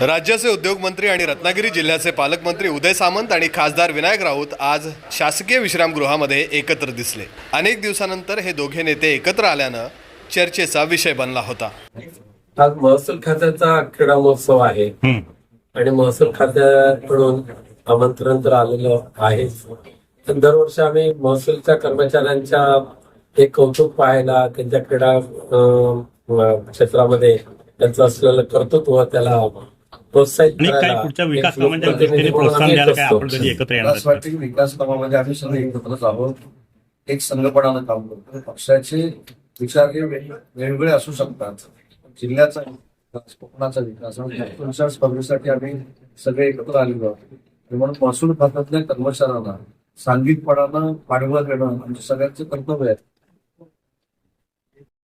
राज्याचे उद्योगमंत्री आणि रत्नागिरी जिल्ह्याचे पालकमंत्री उदय सामंत आणि खासदार विनायक राऊत आज शासकीय विश्रामगृहामध्ये एकत्र दिसले. अनेक दिवसानंतर हे दोघे नेते एकत्र आल्यानं चर्चेचा विषय बनला होता. आज महसूल खात्याचा क्रीडा महोत्सव आहे. आणि महसूल खात्याकडून आमंत्रण तर आलेलं आहे. तर दरवर्षी आम्ही महसूलच्या कर्मचाऱ्यांच्या हे कौतुक पाहायला त्यांच्या क्रीडा अं, क्षेत्रामध्ये त्यांचं असलेलं कर्तृत्व त्याला प्रोत्साहित करायला पुढच्या एक विकास कामांच्या लोकप्रतिनिधी दृष्टीने म्हणून प्रोत्साहन आम्ही द्यायला येत काय असतो. आपण कधी एकत्र येणार असं वाटतं की विकास कामामध्ये आम्ही सगळे एकत्रच आहोत. एक संघपणानं काम करतो. पक्षाचे विचार हे वेग- वेगवेगळे असू शकतात. जिल्ह्याचा विकास, कोकणाचा विकास आणि स्पर्धेसाठी आम्ही सगळे एकत्र आलेलो आहोत. आणि म्हणून महसूल खात्यातल्या कर्मचाऱ्यांना सांघिकपणानं पाठबळ देणं आमच्या सगळ्यांचं कर्तव्य आहे.